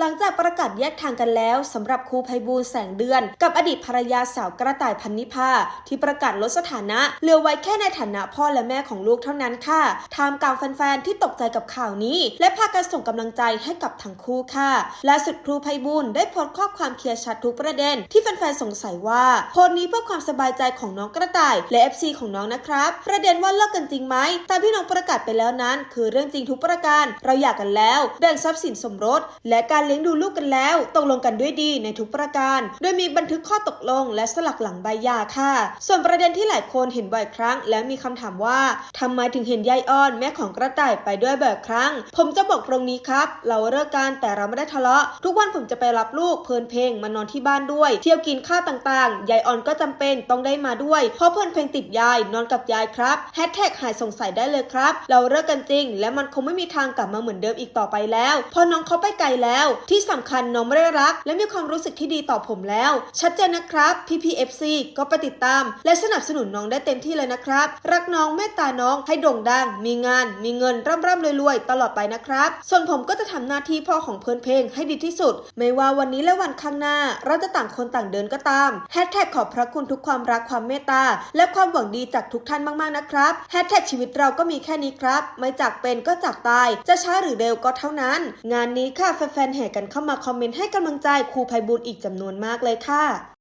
หลังจากประกาศแยกทางกันแล้วสำหรับครูไพบูลแสงเดือน กับอดีตภรรยาสาวกระต่ายพันนิพาที่ประกาศลดสถานะเหลือไว้แค่ในฐานะพ่อและแม่ของลูกเท่านั้นค่ะทามกลางแฟนๆที่ตกใจกับข่าวนี้ และพากันส่งกำลังใจให้กับทั้งคู่ค่ะล่าสุดครูไพบูลได้โพสต์ข้อความเคลียร์ชัดทุกประเด็น ที่แฟนๆสงสัยว่าโพสต์นี้เพื่อความสบายใจของน้องกระต่ายและ FC ของน้องนะครับ ประเด็นว่าเลิกกันจริงไหมตามที่น้องประกาศไปแล้วนั้น คือเรื่องจริงทุกประการเราอยากกันแล้วแบ่งทรัพย์สินสมรส และการเลี้ยงดูลูกกันแล้ว ตกลงกันด้วยดีในทุกประการ โดยมีบันทึกข้อตกลง และสลักหลังใบหย่าค่ะ ส่วนประเด็นที่หลายคนเห็นบ่อยครั้ง และมีคำถามว่าทำไมถึงเห็นยายอ้อนแม่ของกระต่ายไปด้วยบ่อยครั้ง ผมจะบอกตรงนี้ครับ เราเลิกกันแต่เราไม่ได้ทะเลาะ ทุกวันผมจะไปรับลูกเพลินเพลงมานอนที่บ้านด้วย เที่ยวกินข้าวต่างๆยายอ่อนก็จำเป็นต้องได้มาด้วย เพราะเพลินเพลงติดยายนอนกับยายครับแฮชแท็กหายสงสัยได้เลยครับ เราเลิกกันจริง และมันคงไม่มีทางกลับมาเหมือนเดิมอีกต่อไปแล้วพราะน้องเขาไปไกลแล้วที่สำคัญน้องไม่ได้รัก และมีความรู้สึกที่ดีต่อผมแล้ว ชัดเจนนะครับ PPFC ก็ไปติดตาม และสนับสนุนน้องได้เต็มที่เลยนะครับ รักน้องเมตตาน้องให้โด่งดัง มีงาน มีเงินร่ำร่ำรวยๆตลอดไปนะครับ ส่วนผมก็จะทำหน้าที่พ่อของเพลินเพลงให้ดีที่สุด ไม่ว่าวันนี้และวันข้างหน้า เราจะต่างคนต่างเดินก็ตามแฮชแท็กขอบพระคุณทุกความรักความเมตตาและความหวังดีจากทุกท่านมากๆนะครับแฮชแท็กชีวิตเราก็มีแค่นี้ครับ ไม่จากเป็นก็จากตาย จะช้าหรือเร็วก็เท่านั้น งานนี้ค่ะแฟนๆแห่กันเข้ามาคอมเมนต์ให้กำลังใจครูไพบูลอีกจำนวนมากเลยค่ะ